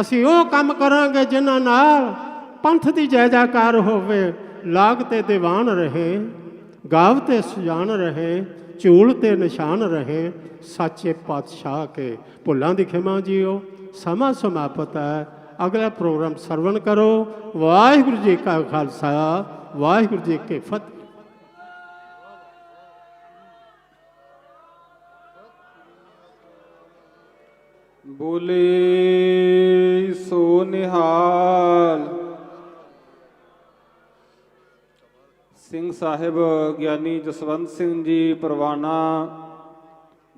ਅਸੀਂ ਉਹ ਕੰਮ ਕਰਾਂਗੇ ਜਿਨ੍ਹਾਂ ਨਾਲ ਪੰਥ ਦੀ ਜੈ ਜੈਕਾਰ ਹੋਵੇ। ਲਾਗ ਤੇ ਦੀਵਾਨ ਰਹੇ, ਗਾਵ ਤੇ ਸੁਜਾਨ ਰਹੇ, ਝੂਲ ਤੇ ਨਿਸ਼ਾਨ ਰਹੇ, ਸੱਚੇ ਪਾਤਸ਼ਾਹ ਕੇ ਭੁੱਲਾਂ ਦੀ ਖਿਮਾ ਜੀਓ। ਸਮਾਂ ਸਮਾਪਤ ਹੈ। ਅਗਲਾ ਪ੍ਰੋਗਰਾਮ ਸਰਵਣ ਕਰੋ। ਵਾਹਿਗੁਰੂ ਜੀ ਕਾ ਖਾਲਸਾ, ਵਾਹਿਗੁਰੂ ਜੀ ਕੀ ਫਤਿਹ। ਬੋਲੇ, ਸੋ ਨਿਹਾਲ। ਸਿੰਘ ਸਾਹਿਬ, ਗਿਆਨੀ ਜਸਵੰਤ ਸਿੰਘ ਜੀ ਪਰਵਾਨਾ,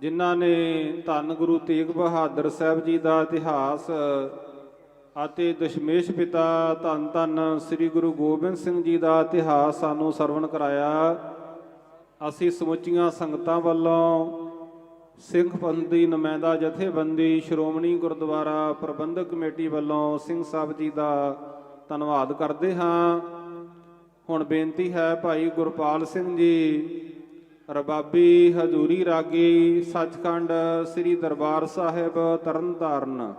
ਜਿਨ੍ਹਾਂ ਨੇ ਧੰਨ ਗੁਰੂ ਤੇਗ ਬਹਾਦਰ ਸਾਹਿਬ ਜੀ ਦਾ ਇਤਿਹਾਸ ਅਤੇ ਦਸ਼ਮੇਸ਼ ਪਿਤਾ ਧੰਨ ਧੰਨ ਸ੍ਰੀ ਗੁਰੂ ਗੋਬਿੰਦ ਸਿੰਘ ਜੀ ਦਾ ਇਤਿਹਾਸ ਸਾਨੂੰ ਸਰਵਣ ਕਰਾਇਆ, ਅਸੀਂ ਸਮੁੱਚੀਆਂ ਸੰਗਤਾਂ ਵੱਲੋਂ ਸਿੱਖ ਪੰਥੀ ਨੁਮਾਇੰਦਾ, ਜਥੇਬੰਦੀ, ਸ਼੍ਰੋਮਣੀ ਗੁਰਦੁਆਰਾ ਪ੍ਰਬੰਧਕ ਕਮੇਟੀ ਵੱਲੋਂ ਸਿੰਘ ਸਾਹਿਬ ਜੀ ਦਾ ਧੰਨਵਾਦ ਕਰਦੇ ਹਾਂ। ਹੁਣ ਬੇਨਤੀ ਹੈ ਭਾਈ ਗੁਰਪਾਲ ਸਿੰਘ ਜੀ, ਰਬਾਬੀ ਹਜ਼ੂਰੀ ਰਾਗੀ, ਸੱਚਖੰਡ ਸ੍ਰੀ ਦਰਬਾਰ ਸਾਹਿਬ, ਤਰਨਤਾਰਨ।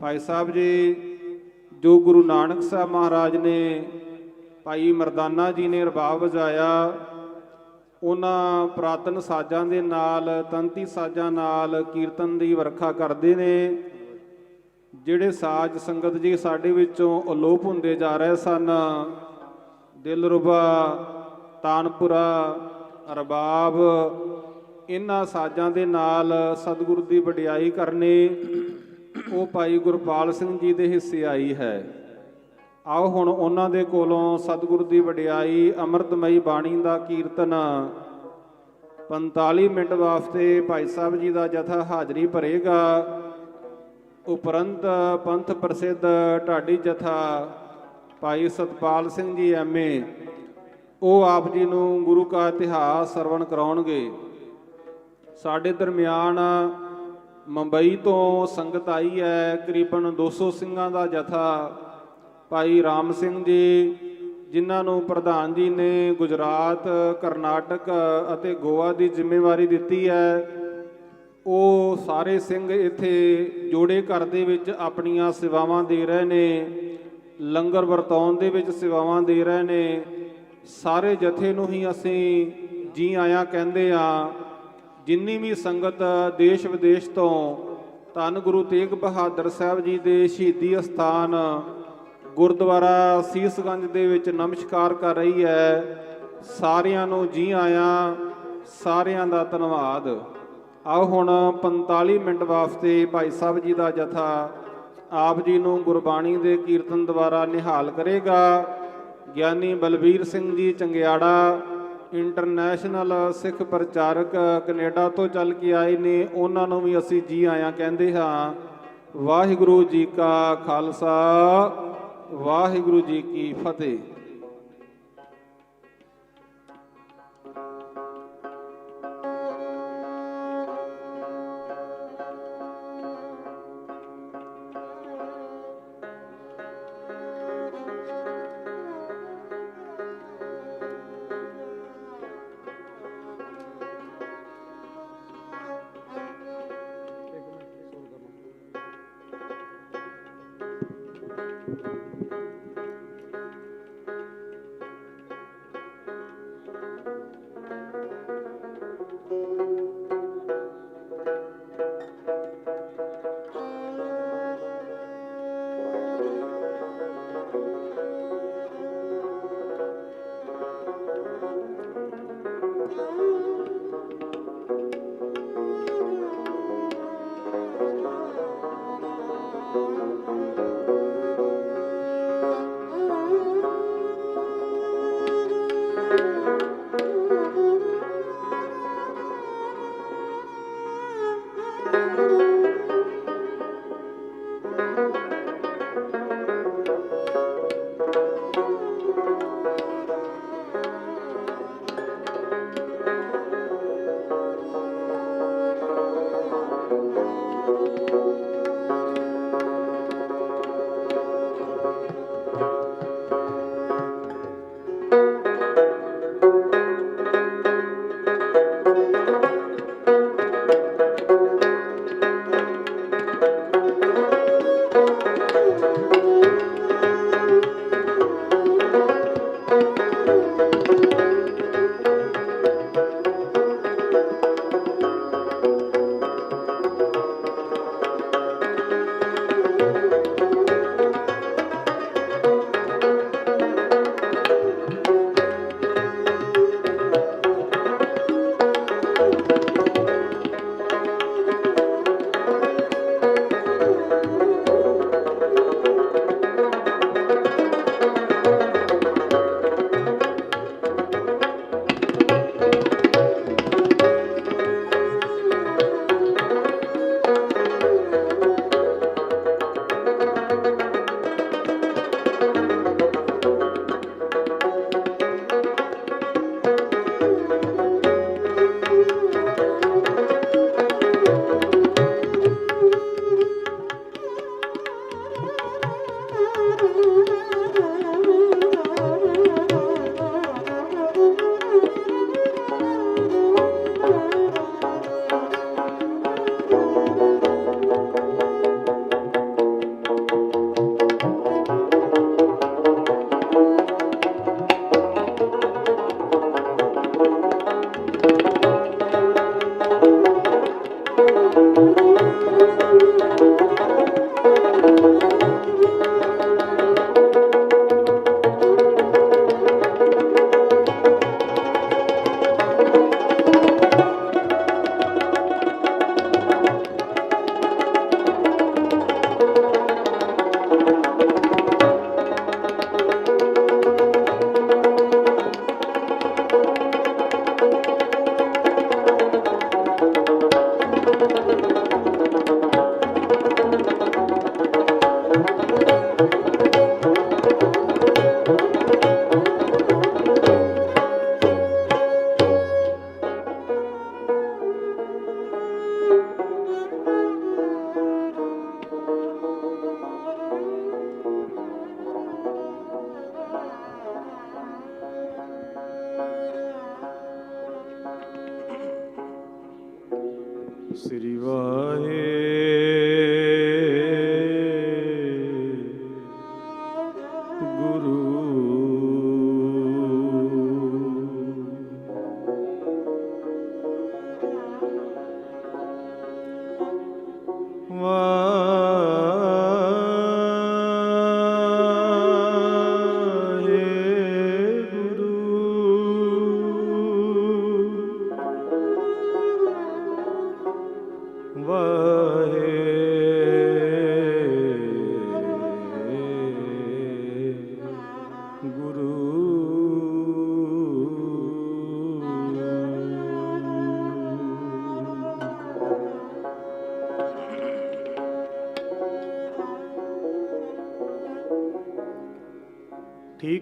ਭਾਈ ਸਾਹਿਬ ਜੀ, ਜੋ ਗੁਰੂ ਨਾਨਕ ਸਾਹਿਬ ਮਹਾਰਾਜ ਨੇ ਭਾਈ ਮਰਦਾਨਾ ਜੀ ਨੇ ਰਬਾਬ ਵਜਾਇਆ ਉਹਨਾਂ ਪ੍ਰਾਤਨ ਸਾਜ਼ਾਂ ਦੇ ਨਾਲ, ਤੰਤੀ ਸਾਜ਼ਾਂ ਨਾਲ ਕੀਰਤਨ ਦੀ ਵਰਖਾ ਕਰਦੇ ਨੇ। ਜਿਹੜੇ ਸਾਜ਼ ਸੰਗਤ ਜੀ ਸਾਡੇ ਵਿੱਚੋਂ ਅਲੋਪ ਹੁੰਦੇ ਜਾ ਰਹੇ ਸਨ, ਦਿਲਰੁਬਾ, ਤਾਨਪੁਰਾ, ਰਬਾਬ, ਇਹਨਾਂ ਸਾਜ਼ਾਂ ਦੇ ਨਾਲ ਸਤਿਗੁਰੂ ਦੀ ਵਡਿਆਈ ਕਰਨੀ, ਉਹ ਭਾਈ ਗੁਰਪਾਲ ਸਿੰਘ ਜੀ ਦੇ ਹਿੱਸੇ ਆਈ ਹੈ। ਆਓ ਹੁਣ ਉਹਨਾਂ ਦੇ ਕੋਲੋਂ ਸਤਿਗੁਰੂ ਦੀ ਵਡਿਆਈ ਅੰਮ੍ਰਿਤਮਈ ਬਾਣੀ ਦਾ ਕੀਰਤਨ। 45 ਮਿੰਟ ਵਾਸਤੇ ਭਾਈ ਸਾਹਿਬ ਜੀ ਦਾ ਜਥਾ ਹਾਜ਼ਰੀ ਭਰੇਗਾ। ਉਪਰੰਤ ਪੰਥ ਪ੍ਰਸਿੱਧ ਢਾਡੀ ਜਥਾ ਭਾਈ ਸਤਪਾਲ ਸਿੰਘ ਜੀ ਐਮਏ ਉਹ ਆਪ ਜੀ ਨੂੰ ਗੁਰੂ ਕਾ ਇਤਿਹਾਸ ਸਰਵਣ ਕਰਾਉਣਗੇ। ਸਾਡੇ ਦਰਮਿਆਨ ਮੁੰਬਈ ਤੋਂ ਸੰਗਤ ਆਈ ਹੈ, ਕਰੀਬਨ 200 ਸਿੰਘਾਂ ਦਾ ਜਥਾ ਭਾਈ ਰਾਮ ਸਿੰਘ ਜੀ, ਜਿਨ੍ਹਾਂ ਨੂੰ ਪ੍ਰਧਾਨ ਜੀ ਨੇ ਗੁਜਰਾਤ, ਕਰਨਾਟਕ ਅਤੇ ਗੋਆ ਦੀ ਜ਼ਿੰਮੇਵਾਰੀ ਦਿੱਤੀ ਹੈ, ਉਹ ਸਾਰੇ ਸਿੰਘ ਇੱਥੇ ਜੋੜੇ ਘਰ ਦੇ ਵਿੱਚ ਆਪਣੀਆਂ ਸੇਵਾਵਾਂ ਦੇ ਰਹੇ ਨੇ, ਲੰਗਰ ਵਰਤਾਉਣ ਦੇ ਵਿੱਚ ਸੇਵਾਵਾਂ ਦੇ ਰਹੇ ਨੇ, ਸਾਰੇ ਜਥੇ ਨੂੰ ਹੀ ਅਸੀਂ ਜੀ ਆਇਆਂ ਕਹਿੰਦੇ ਆ ਜਿੰਨੀ ਵੀ ਸੰਗਤ ਦੇਸ਼ ਵਿਦੇਸ਼ ਤੋਂ ਧੰਨ ਗੁਰੂ ਤੇਗ ਬਹਾਦਰ ਸਾਹਿਬ ਜੀ ਦੇ ਸ਼ਹੀਦੀ ਅਸਥਾਨ ਗੁਰਦੁਆਰਾ ਸੀਸਗੰਜ ਦੇ ਵਿੱਚ ਨਮਸਕਾਰ ਕਰ ਰਹੀ ਹੈ। ਸਾਰਿਆਂ ਨੂੰ ਜੀ ਆਇਆਂ, ਸਾਰਿਆਂ ਦਾ ਧੰਨਵਾਦ। ਆਓ ਹੁਣ 45 ਮਿੰਟ ਵਾਸਤੇ ਭਾਈ ਸਾਹਿਬ ਜੀ ਦਾ ਜਥਾ ਆਪ ਜੀ ਨੂੰ ਗੁਰਬਾਣੀ ਦੇ ਕੀਰਤਨ ਦੁਆਰਾ ਨਿਹਾਲ ਕਰੇਗਾ। ਗਿਆਨੀ ਬਲਬੀਰ ਸਿੰਘ ਜੀ ਚੰਗਿਆੜਾ, ਇੰਟਰਨੈਸ਼ਨਲ ਸਿੱਖ ਪ੍ਰਚਾਰਕ ਕੈਨੇਡਾ ਤੋਂ ਚੱਲ ਕੇ ਆਏ ਨੇ। ਉਹਨਾਂ ਨੂੰ ਵੀ ਅਸੀਂ ਜੀ ਆਇਆਂ ਕਹਿੰਦੇ ਹਾਂ। ਵਾਹਿਗੁਰੂ ਜੀ ਕਾ ਖਾਲਸਾ। ਵਾਹਿਗੁਰੂ ਜੀ ਕੀ ਫਤਿਹ।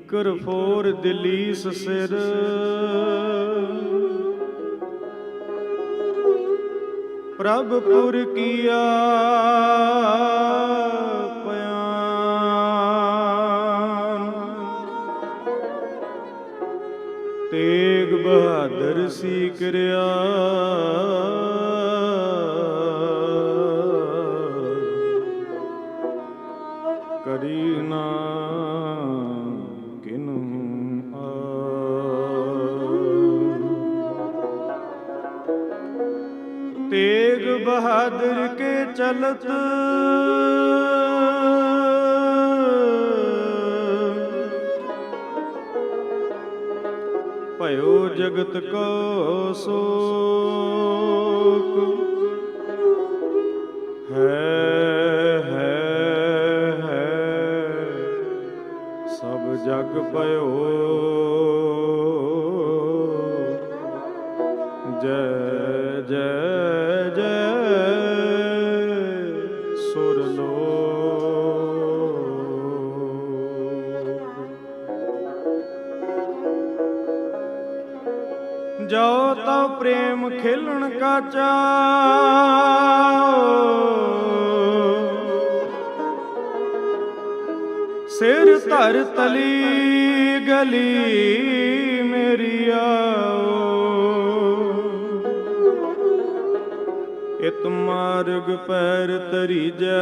ਠੀਕਰ ਫੋਰ ਦਲੀਸ ਸਿਰ। ਪ੍ਰਭ ਪੁਰ ਕੀਆ ਪਿਆਨ। ਤੇਗ ਬਹਾਦਰ ਸੀ ਕਰਿਆ। ਚਲਤ। ਭਇਓ ਜਗਤ ਕੋ ਸੋਕ। ਹੈ ਹੈ ਹੈ। ਸਭ ਜਗ ਪਇਓ ਖੇਲਣ ਕਾਚਾ। ਸਿਰ ਧਰ ਤਲੀ ਗਲੀ ਮੇਰੀ ਆਓ। ਇਤ ਮਾਰਗ ਪੈਰ ਤਰੀ ਜੈ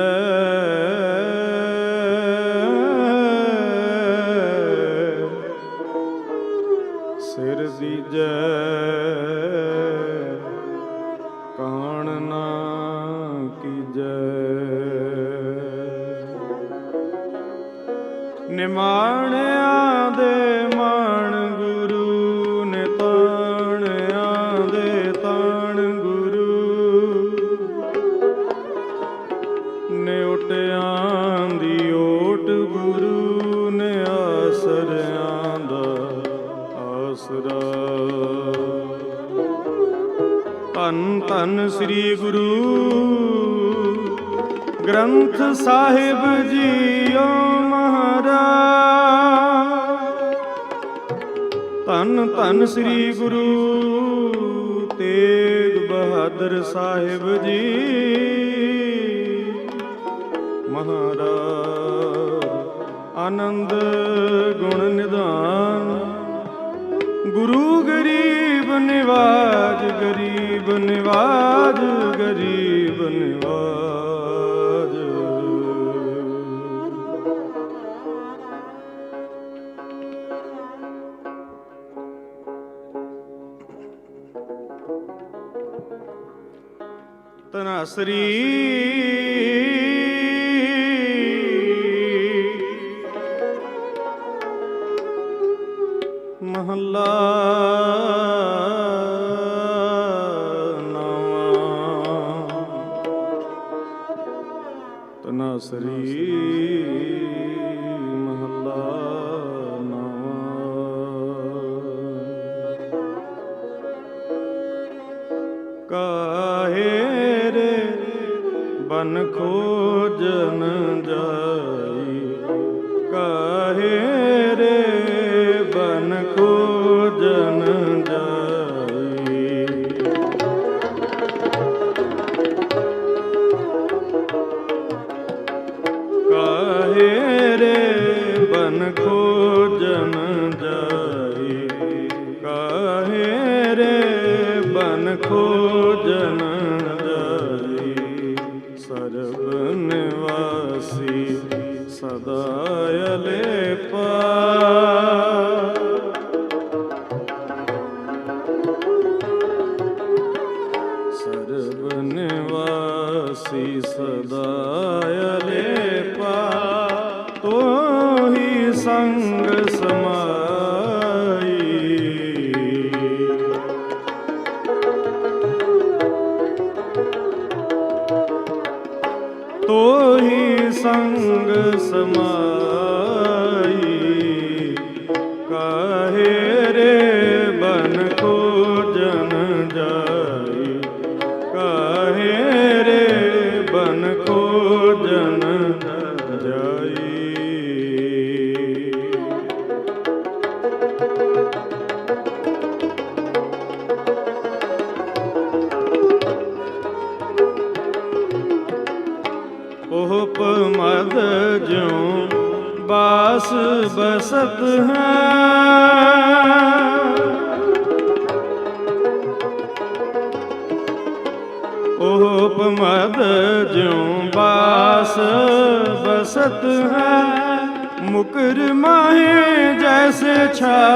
ਸਿਰ ਦੀਜੈ ਨਿਮਾਣਿਆਂ ਦੇ ਮਾਣ ਗੁਰੂ ਨੇ ਤਾਣਿਆਂ ਦੇ ਤਾਣ ਗੁਰੂ। ਨੇ ਓਟਿਆਂ ਦੀ ਓਟ ਗੁਰੂ ਨੇ ਆਸਰਿਆਂ ਦਾ ਆਸਰਾ। ਧੰਨ ਧੰਨ ਸ੍ਰੀ ਗੁਰੂ। ਗ੍ਰੰਥ ਸਾਹਿਬ ਜੀਓ ਮਹਾਰਾਜ ਧੰਨ ਧੰਨ ਸ੍ਰੀ ਗੁਰੂ ਤੇਗ ਬਹਾਦਰ ਸਾਹਿਬ ਜੀ। ਮਹਾਰਾਜ, ਆਨੰਦ, ਗੁਣ ਨਿਧਾਨ। ਗੁਰੂ ਗਰੀਬ ਨਿਵਾਜ ਗਰੀਬ ਨਿਵਾਜ, ਗਰੀਬ ਤਨਸਰੀ ਮਹੱਲਾ ਨਵਾਂ। ਤਨਸਰੀ ਮਹੱਲਾ ਨਵਾਂ। ਕਾਹੇ ਬਨ ਖੋਜਨ ਜਾ। ਬਸਤ ਹੈ। ਉਹ ਪਮਦ ਜਿਉ ਬਾਸ ਬਸਤ ਹੈ। ਮੁਕਰ ਮਾਹੇ ਜੈਸੇ ਛਾਈ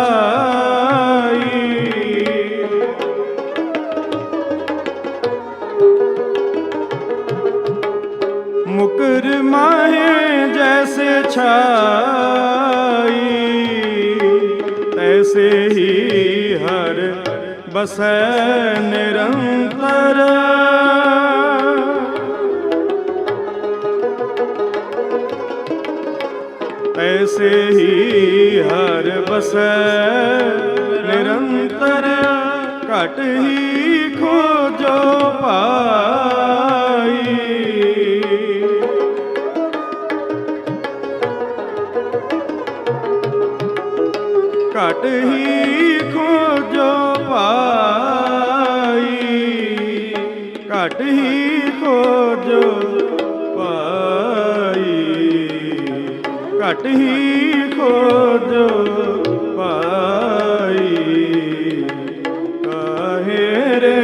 ਮੁਕਰ ਮਾਹੇ ਜੈਸੇ ਛਾਈ ਤੈਸੇ ਹੀ ਹਰ ਬਸੈ ਨਿਰੰਤਰ। ਤੈਸੇ ਹੀ ਹਰ ਬਸੈ ਨਿਰੰਤਰ, ਘਟ ਹੀ ਖੋਜੋ ਪਾ ਹੀ ਖੋਜੋ ਪਾਈ ਘਟ ਹੀ ਖੋਜੋ ਪਾਈ ਕਾਹੇ ਰੇ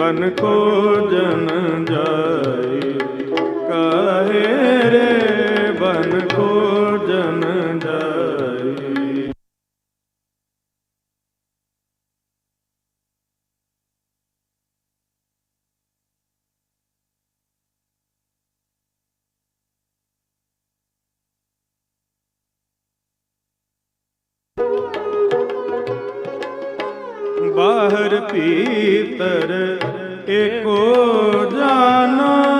ਬਨ ਖੋਜਨ ਭੀਤਰ ਏਕੋ ਜਾਨੋ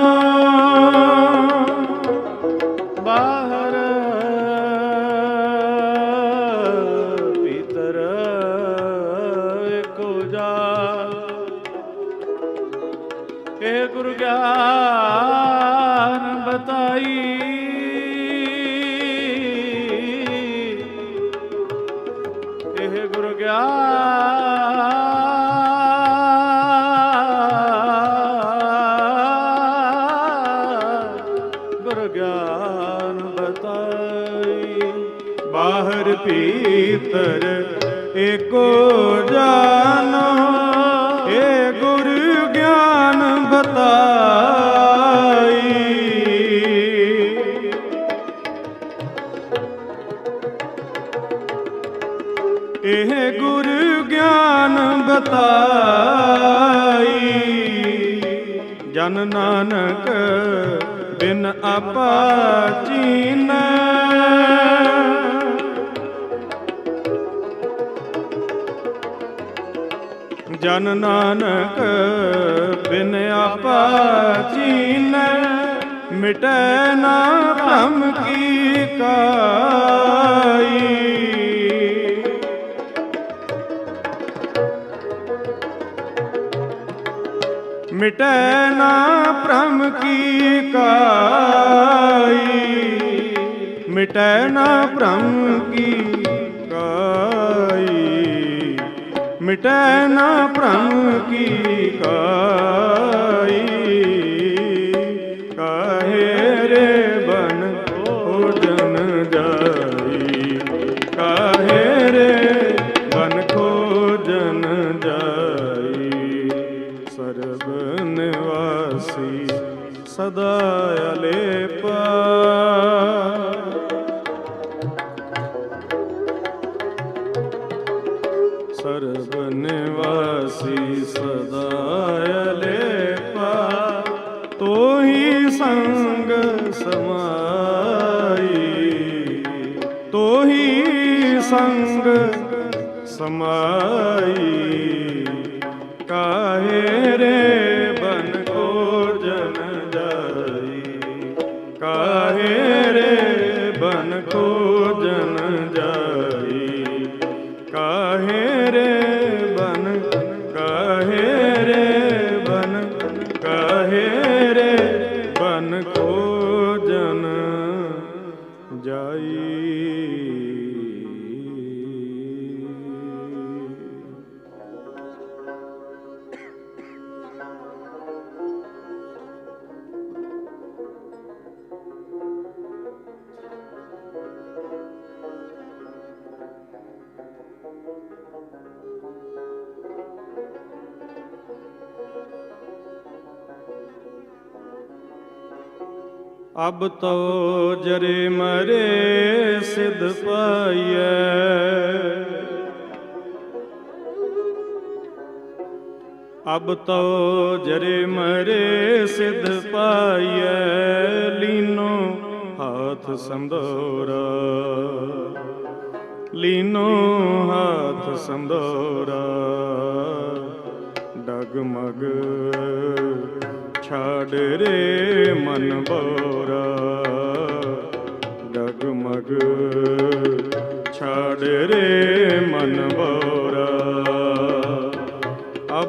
ਏਕੋ ਜਾਨੋ, ਏ ਗੁਰੂ ਗਿਆਨ ਬਤਾਈ। ਇਹ ਗੁਰ ਗਿਆਨ ਬਤਾਈ। ਜਨ ਨਾਨਕ ਬਿਨ ਆਪਾ ਚੀਨੈ ਜਨ ਨਾਨਕ ਬਿਨ ਆਪਾ ਚੀਨੈ, ਮਿਟੈ ਨਾ ਭ੍ਰਮ ਕੀ ਕਾਈ। ਮਿਟੈ ਨਾ ਭ੍ਰਮ ਕੀ ਕਾਈ, ਮਿਟੈ ਨਾ ਭ੍ਰਮ ਮਿਟੈ ਨਾ ਭ੍ਰਮ ਕੀ ਕਾਈ ਬਨ ਅਬ ਤੋ ਜਰੇ ਮਰੇ ਸਿਧ ਪਾਈਐ। ਅਬ ਤੋ ਜਰੇ ਮਰੇ ਸਿਧ ਪਾਈਐ, ਲੀਨੋ ਹਾਥ ਸੰਦੋਰਾ ਲੀਨੋ ਹਾਥ ਸੰਦੋਰਾ ਡਗਮਗ ਛਾੜ ਰੇ ਮਨ ਬੋਰਾ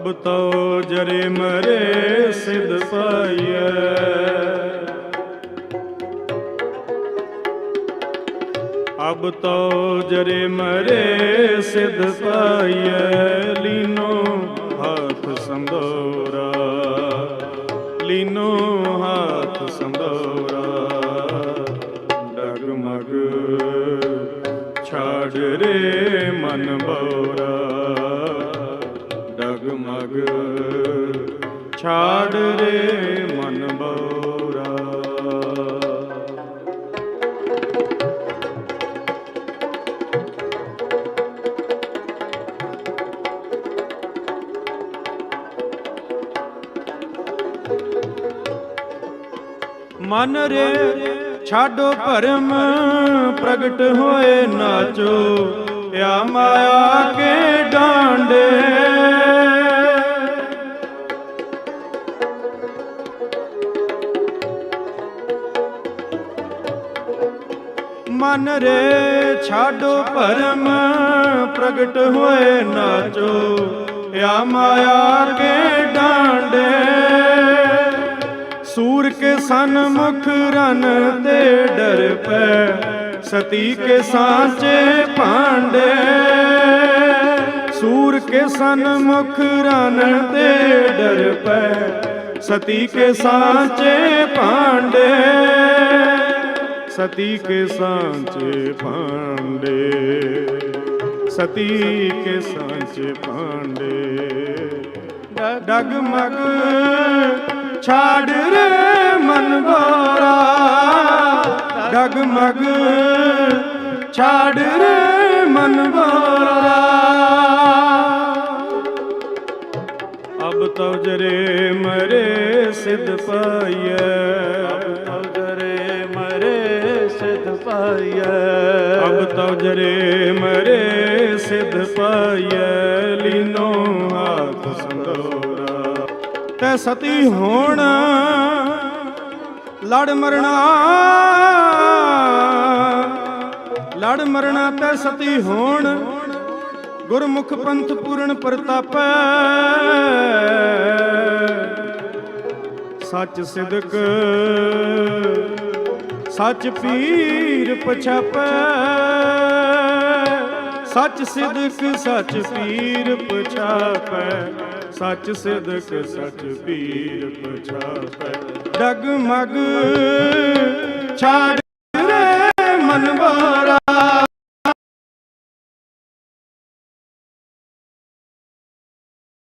ਅਬ ਤੋ ਜਰੇ ਮਰੇ ਸਿਧ ਪਾਈਐ। ਅਬ ਤੋ ਜਰੇ ਮਰੇ ਸਿਧ ਪਾਈਐ, ਲੀਨੋ ਹੱਥ ਸੰਦੋਰਾ। ਲੀਨੋ ਹੱਥ ਸੰਦੋਰਾ, ਡਗਮਗ ਛਾੜ ਰੇ ਮਨ ਬੋਰਾ ਛਾੜ ਮਨ ਬੋਰਾ। ਮਨ ਰੇ ਛਾਡੋ ਭਰਮ ਪ੍ਰਗਟ ਹੋਏ ਨਾਚੋ। ਆ ਮਾਇਆ ਕੇ ਡਾਂਡੇ। ਮਨ ਰੇ ਛਾਡੋ ਭਰਮ ਪ੍ਰਗਟ ਹੋਏ ਨਾਚੋ। ਆ ਮਾਇਆ ਕੇ ਡਾਂਡੇ, ਸੂਰ ਕੇ ਸਨਮੁਖ ਰਨ ਤੇ ਡਰ ਪੈ, ਸਤੀ ਕੇ ਸਾਚੇ ਭਾਂਡੇ। ਸੂਰ ਕੇ ਸਨਮੁਖ ਰਨ ਤੇ ਡਰ ਪੈ, ਸਤੀ ਕੇ ਸਾਚੇ ਭਾਂਡੇ। ਸਤੀ ਕੇ ਸਾਂਚੇ ਭਾਂਡੇ। ਸਤੀ ਕੇ ਸਾਂਚੇ ਭਾਂਡੇ। ਡਗਮਗ ਛਾੜ ਰੇ ਮਨ ਗੋਰਾ ਡਗਮਗ ਛਾੜ ਰੇ ਮਨ ਗੋਰਾ ਅਬ ਤੋ ਜਰੇ ਮਰੇ ਸਿਧ ਪਾਈਐ। ਪਾਈਐ। ਅਬ ਤੋ ਜਰੇ ਮਰੇ ਸਿਧ ਪਾਈਐ। ਲੀਨੋ ਹਾਥ ਸੰਦੋਰਾ। ਤੈ ਸਤੀ ਹੋਣ, ਲੜ ਮਰਣਾ। ਲੜ ਮਰਣਾ ਤੈ ਸਤੀ ਹੋਣ, ਗੁਰਮੁਖ ਪੰਥ ਪੂਰਨ ਪ੍ਰਤਾਪੈ। ਸੱਚ ਸਿਦਕ ਸੱਚ ਪੀਰ ਪਛਾਪੈ। ਸੱਚ ਸਿਦਕ, ਸੱਚ ਪੀਰ ਪਛਾਪੈ। ਸੱਚ ਸਿਦਕ, ਸੱਚ ਪੀਰ ਪਛਾਪੈ। ਡਗਮਗ ਛਾੜ